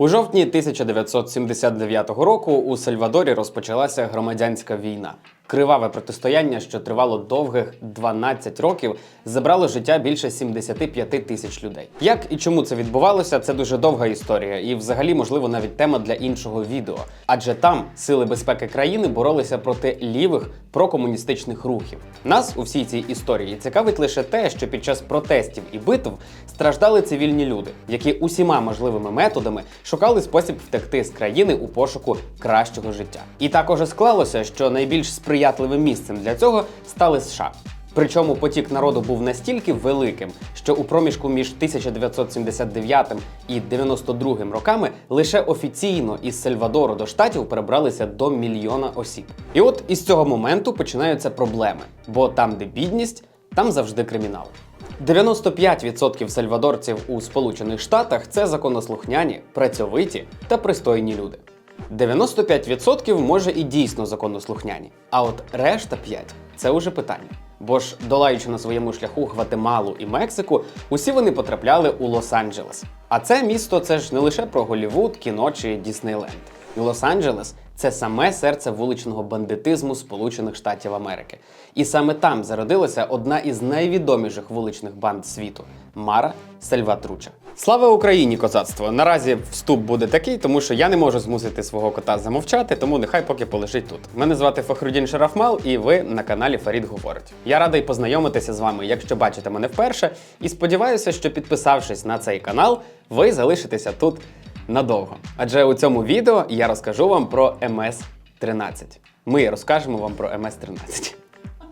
У жовтні 1979 року у Сальвадорі розпочалася громадянська війна. Криваве протистояння, що тривало довгих 12 років, забрало життя більше 75 тисяч людей. Як і чому це відбувалося, це дуже довга історія, і взагалі, можливо, навіть тема для іншого відео. Адже там сили безпеки країни боролися проти лівих прокомуністичних рухів. Нас у всій цій історії цікавить лише те, що під час протестів і битв страждали цивільні люди, які усіма можливими методами шукали спосіб втекти з країни у пошуку кращого життя. І також склалося, що найбільш сприятливим місцем для цього стали США. Причому потік народу був настільки великим, що у проміжку між 1979 і 92 роками лише офіційно із Сальвадору до штатів перебралися до мільйона осіб. І от із цього моменту починаються проблеми, бо там, де бідність, там завжди кримінал. 95% сальвадорців у Сполучених Штатах це законослухняні, працьовиті та пристойні люди. 95% може і дійсно законослухняні, а от решта 5 – це уже питання. Бо ж, долаючи на своєму шляху Гватемалу і Мексику, усі вони потрапляли у Лос-Анджелес. А це місто це ж не лише про Голівуд, кіно чи Діснейленд. І Лос-Анджелес це саме серце вуличного бандитизму Сполучених Штатів Америки. І саме там зародилася одна із найвідоміших вуличних банд світу Мара Сальватруча. Слава Україні, козацтво! Наразі вступ буде такий, тому що я не можу змусити свого кота замовчати, тому нехай поки полежить тут. Мене звати Фахрудін Шарафмал, і ви на каналі Фарід Говорить. Я радий познайомитися з вами, якщо бачите мене вперше, і сподіваюся, що підписавшись на цей канал, ви залишитеся тут надовго. Адже у цьому відео я розкажу вам про МС-13. Ми розкажемо вам про МС-13.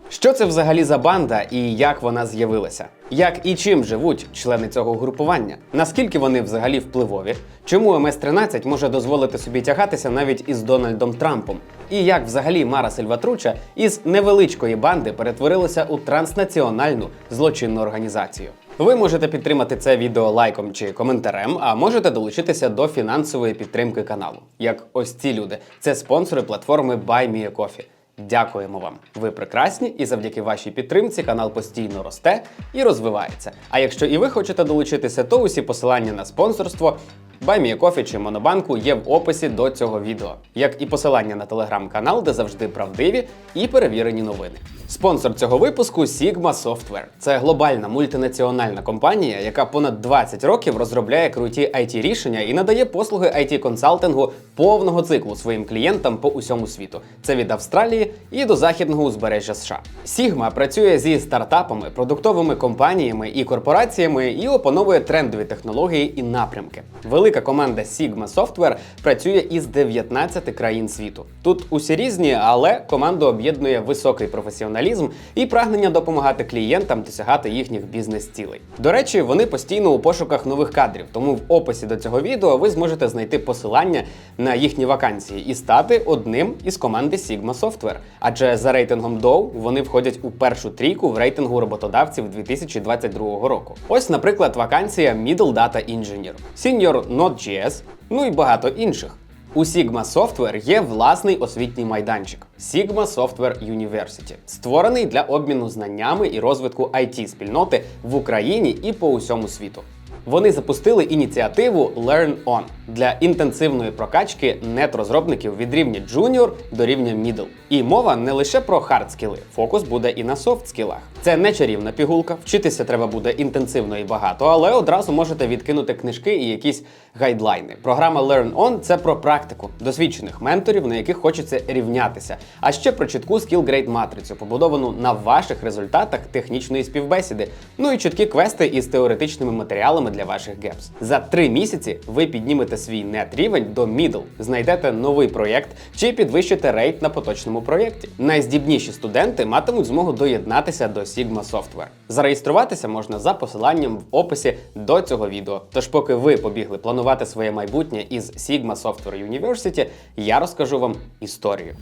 Що це взагалі за банда і як вона з'явилася? Як і чим живуть члени цього групування? Наскільки вони взагалі впливові? Чому МС-13 може дозволити собі тягатися навіть із Дональдом Трампом? І як взагалі Мара Сильватруча із невеличкої банди перетворилася у транснаціональну злочинну організацію? Ви можете підтримати це відео лайком чи коментарем, а можете долучитися до фінансової підтримки каналу. Як ось ці люди, це спонсори платформи BuyMeACoffee. Дякуємо вам. Ви прекрасні, і завдяки вашій підтримці канал постійно росте і розвивається. А якщо і ви хочете долучитися, то усі посилання на спонсорство. BuyMeACoffee чи Монобанку є в описі до цього відео, як і посилання на телеграм-канал, де завжди правдиві і перевірені новини. Спонсор цього випуску Sigma Software. Це глобальна мультинаціональна компанія, яка понад 20 років розробляє круті it рішення і надає послуги it консалтингу повного циклу своїм клієнтам по усьому світу. Це від Австралії і до західного узбережжя США. Sigma працює зі стартапами, продуктовими компаніями і корпораціями і опановує трендові технології і напрямки. Велика команда Sigma Software працює із 19 країн світу. Тут усі різні, але команду об'єднує високий професіоналізм і прагнення допомагати клієнтам досягати їхніх бізнес-цілей. До речі, вони постійно у пошуках нових кадрів, тому в описі до цього відео ви зможете знайти посилання на їхні вакансії і стати одним із команди Sigma Software. Адже за рейтингом Dow вони входять у першу трійку в рейтингу роботодавців 2022 року. Ось, наприклад, вакансія Middle Data Engineer, Senior Node.js, ну і багато інших. У Sigma Software є власний освітній майданчик Sigma Software University, створений для обміну знаннями і розвитку it спільноти в Україні і по усьому світу. Вони запустили ініціативу Learn On для інтенсивної прокачки нет-розробників від рівня Junior до рівня Middle. І мова не лише про хард скіли, фокус буде і на софт скілах. Це не чарівна пігулка, вчитися треба буде інтенсивно і багато, але одразу можете відкинути книжки і якісь гайдлайни. Програма Learn On – це про практику, досвідчених менторів, на яких хочеться рівнятися, а ще про чітку grade матрицю, побудовану на ваших результатах технічної співбесіди, ну і чіткі квести із теоретичними матеріалами для ваших гепс. За три місяці ви піднімете свій нет рівень до middle, знайдете новий проєкт чи підвищите рейт на поточному проєкті. Найздібніші студенти матимуть змогу доєднатися до Sigma Software. Зареєструватися можна за посиланням в описі до цього відео. Тож, поки ви побігли планувати своє майбутнє із Sigma Software University, я розкажу вам історію.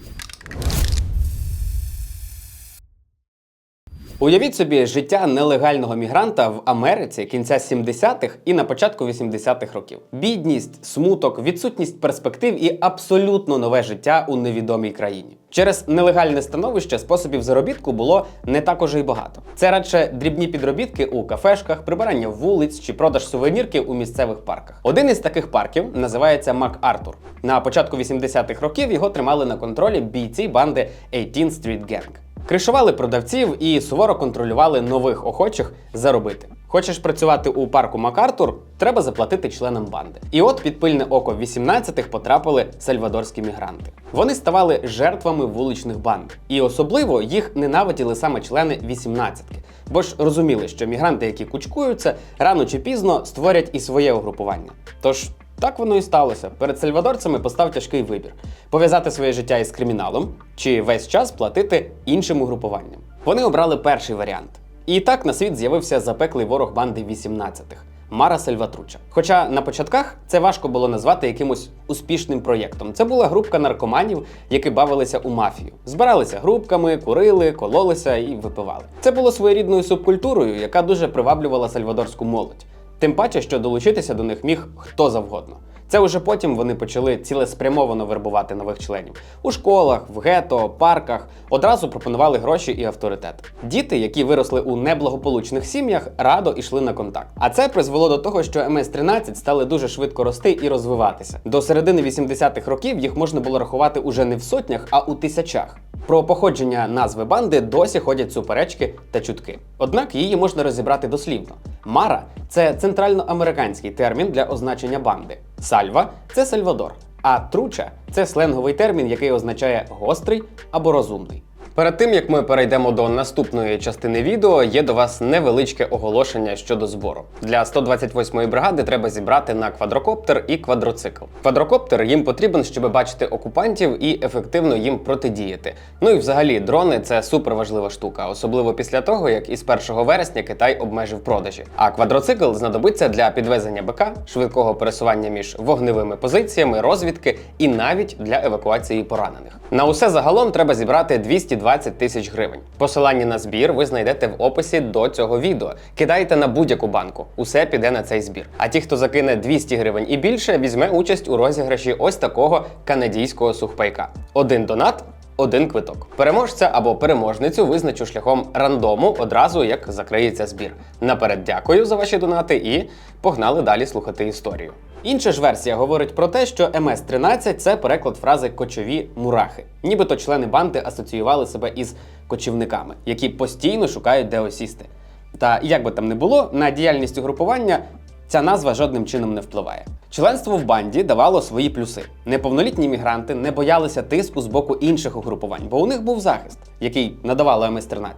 У Уявіть собі життя нелегального мігранта в Америці кінця 70-х і на початку 80-х років. Бідність, смуток, відсутність перспектив і абсолютно нове життя у невідомій країні. Через нелегальне становище способів заробітку було не так уже й багато. Це радше дрібні підробітки у кафешках, прибирання вулиць чи продаж сувенірків у місцевих парках. Один із таких парків називається МакАртур. На початку 80-х років його тримали на контролі бійці банди 18 Street Gang. Кришували продавців і суворо контролювали нових охочих заробити. Хочеш працювати у парку МакАртур, треба заплатити членам банди. І от під пильне око 18-х потрапили сальвадорські мігранти. Вони ставали жертвами вуличних банд. І особливо їх ненавиділи саме члени 18-ки. Бо ж розуміли, що мігранти, які кучкуються, рано чи пізно створять і своє угрупування. Тож так воно і сталося. Перед сальвадорцями постав тяжкий вибір: пов'язати своє життя із криміналом чи весь час платити іншим угрупуванням. Вони обрали перший варіант. І так на світ з'явився запеклий ворог банди 18-х. Мара Сальватруча. Хоча на початках це важко було назвати якимось успішним проєктом. Це була групка наркоманів, які бавилися у мафію. Збиралися групками, курили, кололися і випивали. Це було своєрідною субкультурою, яка дуже приваблювала сальвадорську молодь. Тим паче, що долучитися до них міг хто завгодно. Це уже потім вони почали цілеспрямовано вербувати нових членів у школах, в гето, парках. Одразу пропонували гроші і авторитет. Діти, які виросли у неблагополучних сім'ях, радо йшли на контакт. А це призвело до того, що МС-13 стали дуже швидко рости і розвиватися. До середини 80-х років їх можна було рахувати уже не в сотнях, а у тисячах. Про походження назви банди досі ходять суперечки та чутки. Однак її можна розібрати дослівно. Мара це центральноамериканський термін для означення банди. Сальва це Сальвадор. А труча це сленговий термін, який означає гострий або розумний. Перед тим як ми перейдемо до наступної частини відео, є до вас невеличке оголошення щодо збору. Для 128-ї бригади треба зібрати на квадрокоптер і квадроцикл. Квадрокоптер їм потрібен, щоб бачити окупантів і ефективно їм протидіяти. Ну і взагалі дрони це суперважлива штука, особливо після того, як із 1 вересня Китай обмежив продажі. А квадроцикл знадобиться для підвезення БК, швидкого пересування між вогневими позиціями, розвідки і навіть для евакуації поранених. На усе загалом треба зібрати 220 тисяч гривень. Посилання на збір ви знайдете в описі до цього відео. Кидайте на будь-яку банку, усе піде на цей збір. А ті, хто закине 200 гривень і більше, візьме участь у розіграші ось такого канадійського сухпайка. Один донат. Один квиток. Переможця або переможницю визначу шляхом рандому одразу як закриється збір. Наперед дякую за ваші донати і погнали далі слухати історію. Інша ж версія говорить про те, що МС-13 це переклад фрази кочові мурахи. Нібито члени банди асоціювали себе із кочівниками, які постійно шукають де осісти. Та як би там не було, на діяльність угрупування ця назва жодним чином не впливає. Членство в банді давало свої плюси. Неповнолітні мігранти не боялися тиску з боку інших угрупувань, бо у них був захист, який надавало МС-13.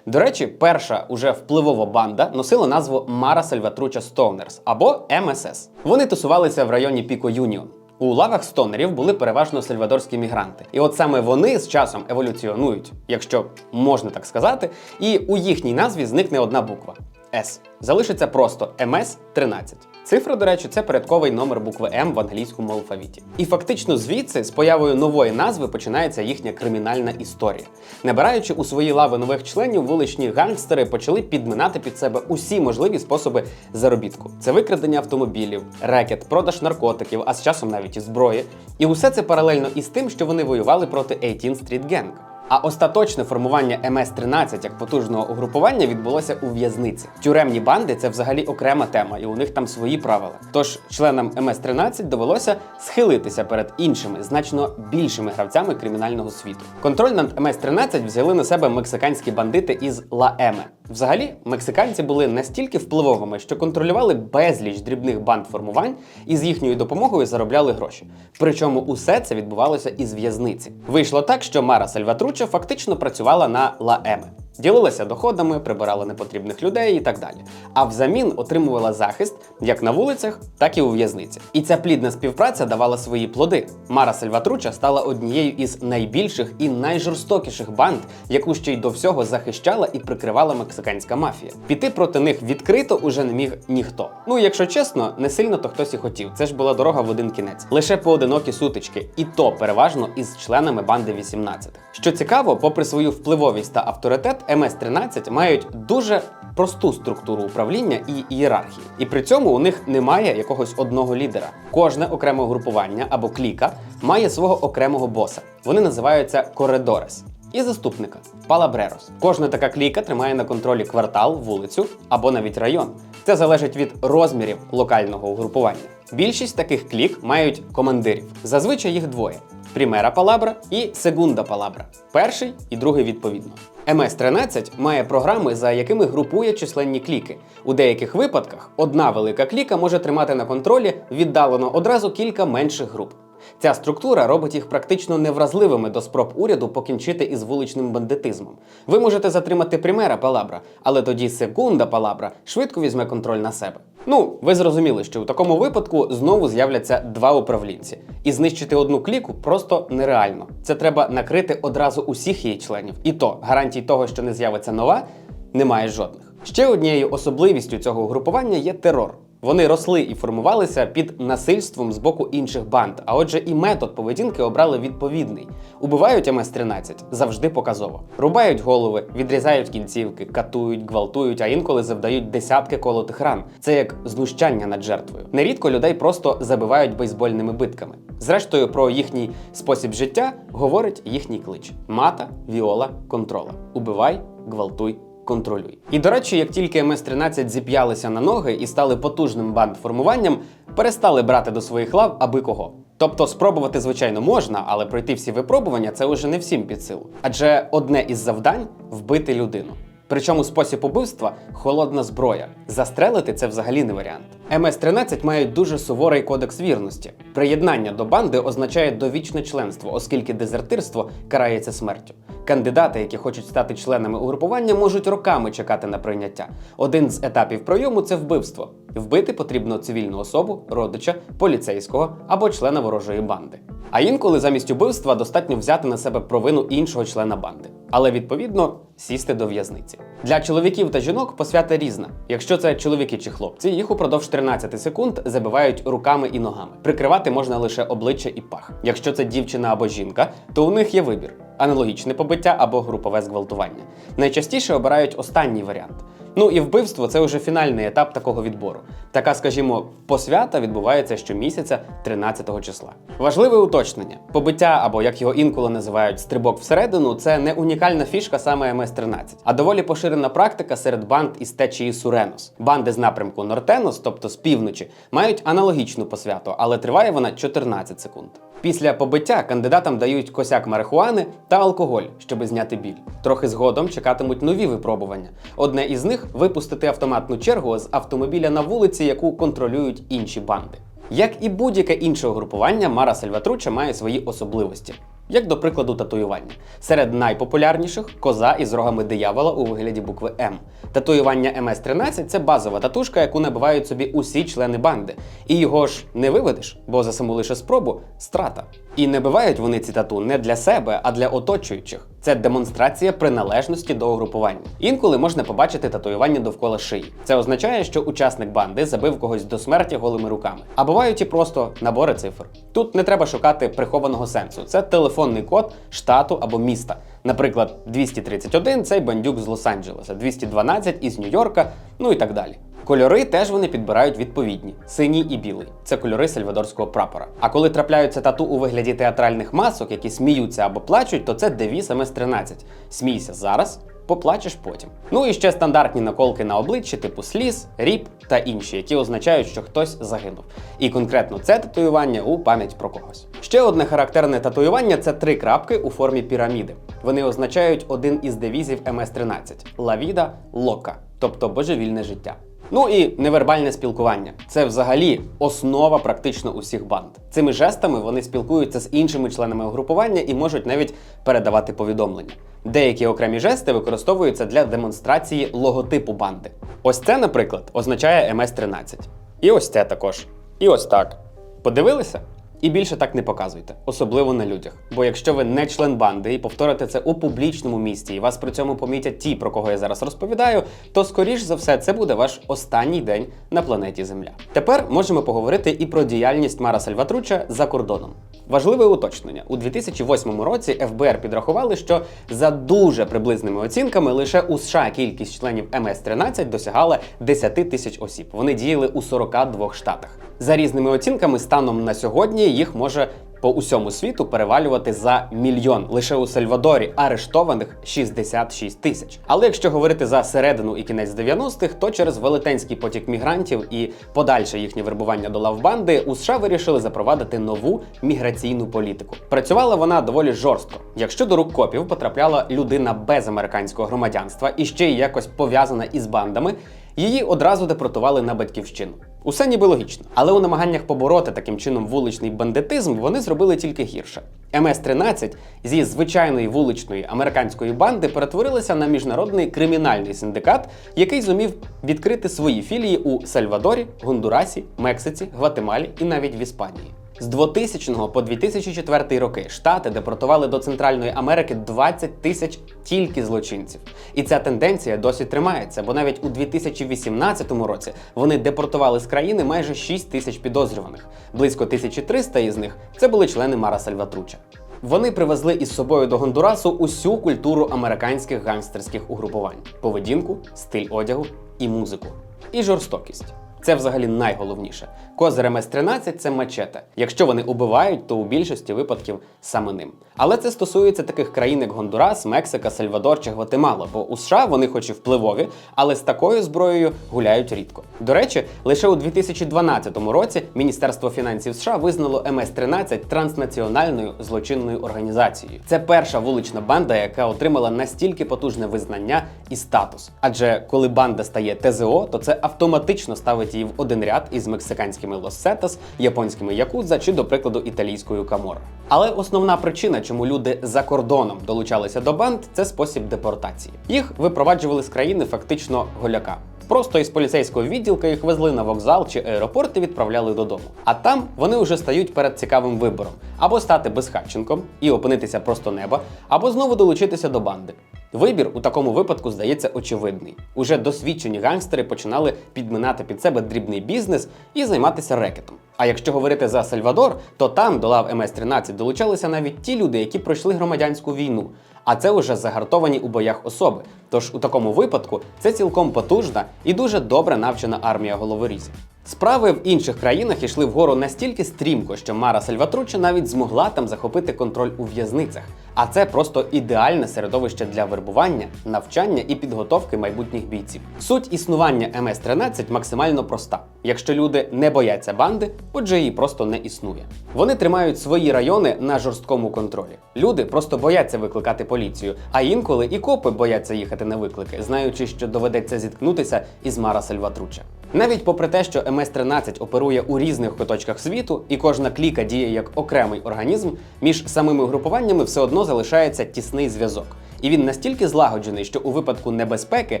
До речі, перша уже впливова банда носила назву Мара Сальватруча Стоунерс або МСС. Вони тусувалися в районі Піко Юніон. У лавах стонерів були переважно сальвадорські мігранти. І от саме вони з часом еволюціонують, якщо можна так сказати, і у їхній назві зникне одна буква С. Залишиться просто МС-13. Цифра, до речі, це порядковий номер букви М в англійському алфавіті. І фактично звідси, з появою нової назви, починається їхня кримінальна історія. Набираючи у свої лави нових членів, вуличні гангстери почали підминати під себе усі можливі способи заробітку: це викрадення автомобілів, рекет, продаж наркотиків, а з часом навіть і зброї. І усе це паралельно із тим, що вони воювали проти 18 Street Gang. А остаточне формування МС-13 як потужного угрупування відбулося у в'язниці. Тюремні банди це взагалі окрема тема, і у них там свої правила. Тож членам МС-13 довелося схилитися перед іншими, значно більшими гравцями кримінального світу. Контроль над МС-13 взяли на себе мексиканські бандити із Ла Еме. Взагалі, мексиканці були настільки впливовими, що контролювали безліч дрібних банд формувань і з їхньою допомогою заробляли гроші. Причому усе це відбувалося із в'язниці. Вийшло так, що Мара Сальватруча фактично працювала на Ла Еме. Ділилася доходами, прибирала непотрібних людей і так далі. А взамін отримувала захист як на вулицях, так і у в'язниці. І ця плідна співпраця давала свої плоди. Мара Сальватруча стала однією із найбільших і найжорстокіших банд, яку ще й до всього захищала і прикривала мексиканська мафія. Піти проти них відкрито уже не міг ніхто. Ну, якщо чесно, не сильно то хтось і хотів. Це ж була дорога в один кінець. Лише поодинокі сутички, і то переважно із членами банди 18. Що цікаво, попри свою впливовість та авторитет, МС-13 мають дуже просту структуру управління і ієрархії. І при цьому у них немає якогось одного лідера. Кожне окреме угрупування або кліка має свого окремого боса. Вони називаються коридорес. І заступника палабрерос. Кожна така кліка тримає на контролі квартал, вулицю або навіть район. Це залежить від розмірів локального угрупування. Більшість таких клік мають командирів. Зазвичай їх двоє: Примера палабра і Сегунда палабра. Перший і другий відповідно. МС-13 має програми, за якими групує численні кліки. У деяких випадках одна велика кліка може тримати на контролі віддалено одразу кілька менших груп. Ця структура робить їх практично невразливими до спроб уряду покінчити із вуличним бандитизмом. Ви можете затримати примера палабра, але тоді секунда палабра швидко візьме контроль на себе. Ну, ви зрозуміли, що у такому випадку знову з'являться два управлінці, і знищити одну кліку просто нереально. Це треба накрити одразу усіх її членів. І то гарантій того, що не з'явиться нова, немає жодних. Ще однією особливістю цього угрупування є терор. Вони росли і формувалися під насильством з боку інших банд, а отже, і метод поведінки обрали відповідний. Убивають МС-13 завжди показово. Рубають голови, відрізають кінцівки, катують, гвалтують, а інколи завдають десятки колотих ран. Це як знущання над жертвою. Нерідко людей просто забивають бейсбольними битками. Зрештою, про їхній спосіб життя говорить їхній клич: мата, віола, контрола. Убивай, гвалтуй, контролюй. І до речі, як тільки МС-13 зіп'ялися на ноги і стали потужним бандформуванням, перестали брати до своїх лав аби кого. Тобто спробувати, звичайно, можна, але пройти всі випробування це уже не всім під силу. Адже одне із завдань вбити людину. Причому спосіб убивства холодна зброя. Застрелити це взагалі не варіант. МС-13 мають дуже суворий кодекс вірності. Приєднання до банди означає довічне членство, оскільки дезертирство карається смертю. Кандидати, які хочуть стати членами угрупування, можуть роками чекати на прийняття. Один з етапів прийому це вбивство. Вбити потрібно цивільну особу, родича, поліцейського або члена ворожої банди. А інколи замість убивства достатньо взяти на себе провину іншого члена банди. Але відповідно сісти до в'язниці. Для чоловіків та жінок посвята різна. Якщо це чоловіки чи хлопці, їх упродовж 13 секунд забивають руками і ногами. Прикривати можна лише обличчя і пах. Якщо це дівчина або жінка, то у них є вибір: аналогічне побиття або групове зґвалтування. Найчастіше обирають останній варіант. Ну і вбивство це вже фінальний етап такого відбору. Така, скажімо, посвята відбувається щомісяця 13 числа. Важливе уточнення: побиття, або як його інколи називають стрибок всередину, це не унікальна фішка саме МС-13, а доволі поширена практика серед банд із течії Суренос. Банди з напрямку Нортенос, тобто з півночі, мають аналогічну посвяту, але триває вона 14 секунд. Після побиття кандидатам дають косяк марихуани та алкоголь, щоб зняти біль. Трохи згодом чекатимуть нові випробування. Одне із них випустити автоматну чергу з автомобіля на вулиці, яку контролюють інші банди. Як і будь-яке інше угрупування, Мара Сальватруча має свої особливості. Як до прикладу, татуювання. Серед найпопулярніших коза із рогами диявола у вигляді букви М. Татуювання МС-13 це базова татушка, яку набивають собі усі члени банди. І його ж не виведеш, бо за саму лише спробу страта. І не бивають вони ці тату не для себе, а для оточуючих. Це демонстрація приналежності до угрупування. Інколи можна побачити татуювання довкола шиї. Це означає, що учасник банди забив когось до смерті голими руками. А бувають і просто набори цифр. Тут не треба шукати прихованого сенсу. Це телефонний код штату або міста. Наприклад, 231 цей бандюк з Лос-Анджелеса, 212 із Нью-Йорка, ну і так далі. Кольори теж вони підбирають відповідні: синій і білий це кольори сальвадорського прапора. А коли трапляються тату у вигляді театральних масок, які сміються або плачуть, то це девіз МС-13. Смійся зараз, поплачеш потім. Ну і ще стандартні наколки на обличчі, типу сліз, ріп та інші, які означають, що хтось загинув. І конкретно це татуювання у пам'ять про когось. Ще одне характерне татуювання це три крапки у формі піраміди. Вони означають один із девізів МС-13 La vida loca, тобто божевільне життя. Ну і невербальне спілкування це взагалі основа практично усіх банд. Цими жестами вони спілкуються з іншими членами угрупування і можуть навіть передавати повідомлення. Деякі окремі жести використовуються для демонстрації логотипу банди. Ось це, наприклад, означає МС-13. І ось це також. І ось так. Подивилися? І більше так не показуйте, особливо на людях. Бо якщо ви не член банди і повторите це у публічному місці, і вас при цьому помітять ті, про кого я зараз розповідаю, то скоріш за все це буде ваш останній день на планеті Земля. Тепер можемо поговорити і про діяльність Мара Сальватруча за кордоном. Важливе уточнення у 2008 році ФБР підрахували, що за дуже приблизними оцінками лише у США кількість членів МС-13 досягала 10 тисяч осіб. Вони діяли у 42 штатах. За різними оцінками, станом на сьогодні їх може по усьому світу перевалювати за мільйон. Лише у Сальвадорі арештованих 66 тисяч. Але якщо говорити за середину і кінець 90-х, то через велетенський потік мігрантів і подальше їхнє вербування до лавбанди у США вирішили запровадити нову міграційну політику. Працювала вона доволі жорстко. Якщо до рук копів потрапляла людина без американського громадянства і ще й якось пов'язана із бандами, її одразу депортували на батьківщину. Усе ніби логічно, але у намаганнях побороти таким чином вуличний бандитизм вони зробили тільки гірше. МС-13 зі звичайної вуличної американської банди перетворилися на міжнародний кримінальний синдикат, який зумів відкрити свої філії у Сальвадорі, Гондурасі, Мексиці, Гватемалі і навіть в Іспанії. З 2000 по 2004 роки штати депортували до Центральної Америки 20 тисяч тільки злочинців. І ця тенденція досі тримається, бо навіть у 2018 році вони депортували з країни майже 6 тисяч підозрюваних. Близько 1300 із них це були члени Мара Сальватруча. Вони привезли із собою до Гондурасу усю культуру американських гангстерських угрупувань: поведінку, стиль одягу і музику, і жорстокість. Це взагалі найголовніше. Козир МС-13 це мачете. Якщо вони убивають, то у більшості випадків саме ним. Але це стосується таких країн, як Гондурас, Мексика, Сальвадор чи Гватемала, бо у США вони хоч і впливові, але з такою зброєю гуляють рідко. До речі, лише у 2012 році Міністерство фінансів США визнало МС-13 транснаціональною злочинною організацією. Це перша вулична банда, яка отримала настільки потужне визнання і статус. Адже коли банда стає ТЗО, то це автоматично ставить в один ряд із мексиканськими Лос-Сетас, японськими Якудза чи, до прикладу, італійською камор. Але основна причина, чому люди за кордоном долучалися до банд, це спосіб депортації. Їх випроваджували з країни фактично голяка. Просто із поліцейського відділка їх везли на вокзал чи аеропорт і відправляли додому. А там вони вже стають перед цікавим вибором: або стати безхатченком і опинитися просто неба, або знову долучитися до банди. Вибір у такому випадку здається очевидний. Уже досвідчені гангстери починали підминати під себе дрібний бізнес і займатися рекетом. А якщо говорити за Сальвадор, то там до лав МС-13 долучалися навіть ті люди, які пройшли громадянську війну. А це вже загартовані у боях особи. Тож у такому випадку це цілком потужна і дуже добре навчена армія головорізів. Справи в інших країнах йшли вгору настільки стрімко, що Мара Сальватруча навіть змогла там захопити контроль у в'язницях. А це просто ідеальне середовище для вербування, навчання і підготовки майбутніх бійців. Суть існування МС-13 максимально проста. Якщо люди не бояться банди, отже її просто не існує. Вони тримають свої райони на жорсткому контролі. Люди просто бояться викликати поліцію, а інколи і копи бояться їхати на виклики, знаючи, що доведеться зіткнутися із Мара Сальватруча. Навіть попри те, що МС-13 оперує у різних куточках світу, і кожна кліка діє як окремий організм, між самими групуваннями все одно залишається тісний зв'язок. І він настільки злагоджений, що у випадку небезпеки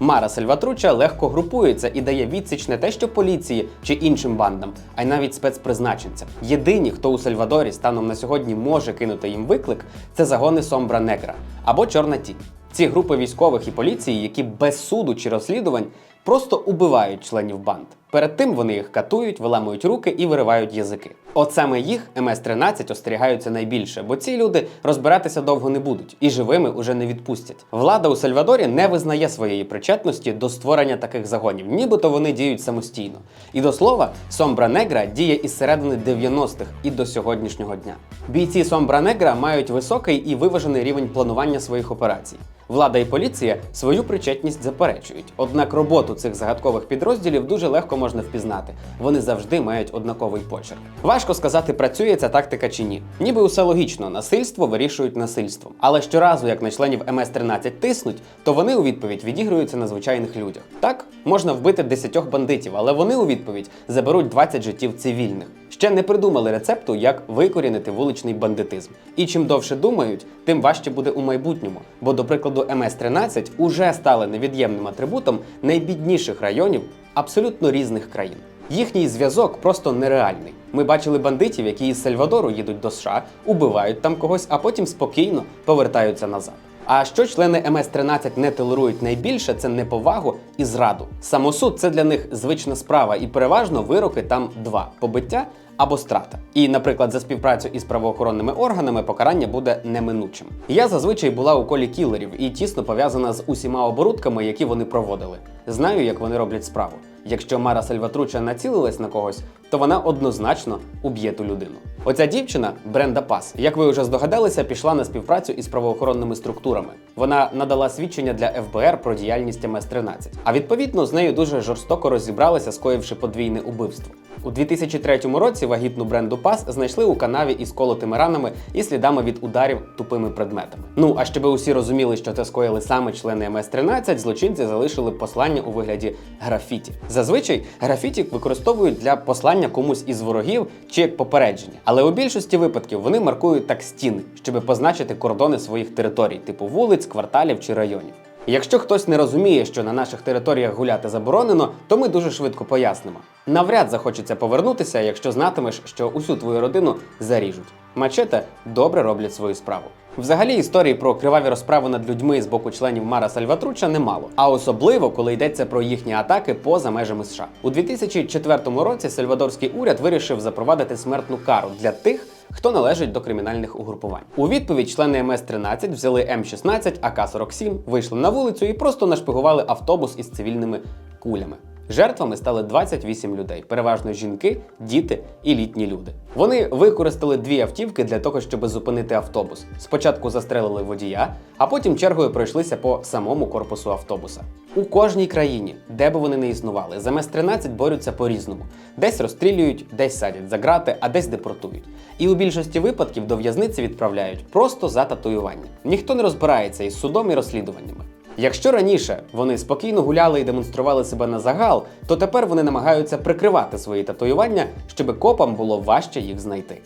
Мара Сальватруча легко групується і дає відсіч не те, що поліції чи іншим бандам, а й навіть спецпризначенцям. Єдині, хто у Сальвадорі станом на сьогодні може кинути їм виклик, це загони Сомбра Негра або Чорна Тінь. Ці групи військових і поліції, які без суду чи розслідувань просто убивають членів банд. Перед тим вони їх катують, виламують руки і виривають язики. От саме їх МС-13 остерігаються найбільше, бо ці люди розбиратися довго не будуть і живими уже не відпустять. Влада у Сальвадорі не визнає своєї причетності до створення таких загонів, нібито вони діють самостійно. І до слова, Сомбра Негра діє із середини 90-х і до сьогоднішнього дня. Бійці Сомбра Негра мають високий і виважений рівень планування своїх операцій. Влада і поліція свою причетність заперечують. Однак роботу цих загадкових підрозділів дуже легко можна впізнати. Вони завжди мають однаковий почерк. Важко сказати, працює ця тактика чи ні. Ніби усе логічно, насильство вирішують насильством. Але щоразу, як на членів МС-13 тиснуть, то вони у відповідь відігруються на звичайних людях. Так, можна вбити 10 бандитів, але вони у відповідь заберуть 20 життів цивільних. Ще не придумали рецепту, як викорінити вуличний бандитизм. І чим довше думають, тим важче буде у майбутньому. Бо, до прикладу, МС-13 уже стали невід'ємним атрибутом найбідніших районів абсолютно різних країн. Їхній зв'язок просто нереальний. Ми бачили бандитів, які із Сальвадору їдуть до США, убивають там когось, а потім спокійно повертаються назад. А що члени МС-13 не толерують найбільше, це неповагу і зраду. Самосуд це для них звична справа, і переважно вироки там два побиття або страта. І, наприклад, за співпрацю із правоохоронними органами покарання буде неминучим. Я зазвичай була у колі кілерів і тісно пов'язана з усіма оборудками, які вони проводили. Знаю, як вони роблять справу. Якщо Мара Сальватруча націлилась на когось, то вона однозначно уб'є ту людину. Оця дівчина Бренда Пас, як ви вже здогадалися, пішла на співпрацю із правоохоронними структурами. Вона надала свідчення для ФБР про діяльність МС-13. А відповідно з нею дуже жорстоко розібралися, скоївши подвійне убивство. У 2003 році вагітну бренду Пас знайшли у канаві із колотими ранами і слідами від ударів тупими предметами. Ну а щоб усі розуміли, що це скоїли саме члени МС-13, злочинці залишили послання у вигляді графіті. Зазвичай графіті використовують для послання комусь із ворогів чи як попередження. Але у більшості випадків вони маркують так стіни, щоб позначити кордони своїх територій, типу вулиць, кварталів чи районів. Якщо хтось не розуміє, що на наших територіях гуляти заборонено, то ми дуже швидко пояснимо. Навряд захочеться повернутися, якщо знатимеш, що усю твою родину заріжуть. Мачете добре роблять свою справу. Взагалі історії про криваві розправи над людьми з боку членів Мара Сальватруча немало, а особливо коли йдеться про їхні атаки поза межами США. У 2004 році сальвадорський уряд вирішив запровадити смертну кару для тих, хто належить до кримінальних угрупувань. У відповідь члени МС-13 взяли М16, АК-47, вийшли на вулицю і просто нашпигували автобус із цивільними кулями. Жертвами стали 28 людей, переважно жінки, діти і літні люди. Вони використали дві автівки для того, щоб зупинити автобус. Спочатку застрелили водія, а потім чергою пройшлися по самому корпусу автобуса. У кожній країні, де би вони не існували, з МС-13 борються по-різному. Десь розстрілюють, десь садять за грати, а десь депортують. І у більшості випадків до в'язниці відправляють просто за татуювання. Ніхто не розбирається із судом і розслідуваннями. Якщо раніше вони спокійно гуляли і демонстрували себе на загал, то тепер вони намагаються прикривати свої татуювання, щоб копам було важче їх знайти.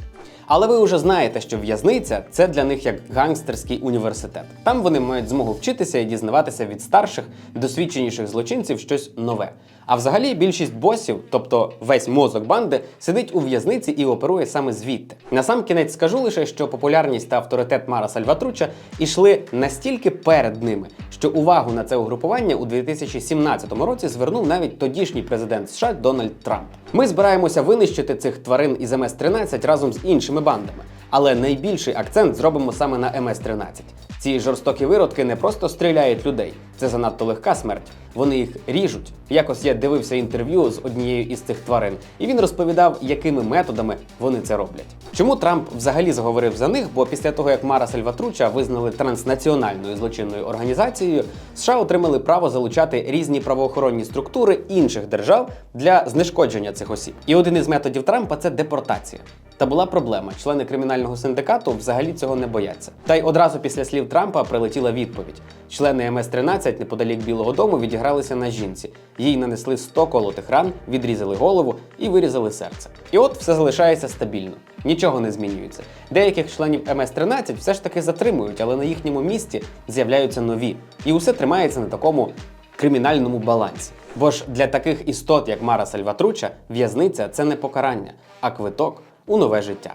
Але ви вже знаєте, що в'язниця це для них як гангстерський університет. Там вони мають змогу вчитися і дізнаватися від старших, досвідченіших злочинців щось нове. А взагалі більшість босів, тобто весь мозок банди, сидить у в'язниці і оперує саме звідти. Насам кінець скажу лише, що популярність та авторитет Мара Сальватруча йшли настільки перед ними, що увагу на це угрупування у 2017 році звернув навіть тодішній президент США Дональд Трамп. Ми збираємося винищити цих тварин із МС-13 разом з іншими бандами. Але найбільший акцент зробимо саме на МС-13. Ці жорстокі виродки не просто стріляють людей, це занадто легка смерть. Вони їх ріжуть. Якось я дивився інтерв'ю з однією із цих тварин, і він розповідав, якими методами вони це роблять. Чому Трамп взагалі заговорив за них? Бо після того, як Мара Сальватруча визнали транснаціональною злочинною організацією, США отримали право залучати різні правоохоронні структури інших держав для знешкодження цих осіб. І один із методів Трампа це депортація. Та була проблема. Члени кримінального синдикату взагалі цього не бояться. Та й одразу після слів Трампа прилетіла відповідь. Члени МС-13 неподалік Білого Дому відігралися на жінці. Їй нанесли 100 колотих ран, відрізали голову і вирізали серце. І от все залишається стабільно. Нічого не змінюється. Деяких членів МС-13 все ж таки затримують, але на їхньому місці з'являються нові. І усе тримається на такому кримінальному балансі. Бо ж для таких істот, як Мара Сальватруча, в'язниця це не покарання, а квиток у нове життя.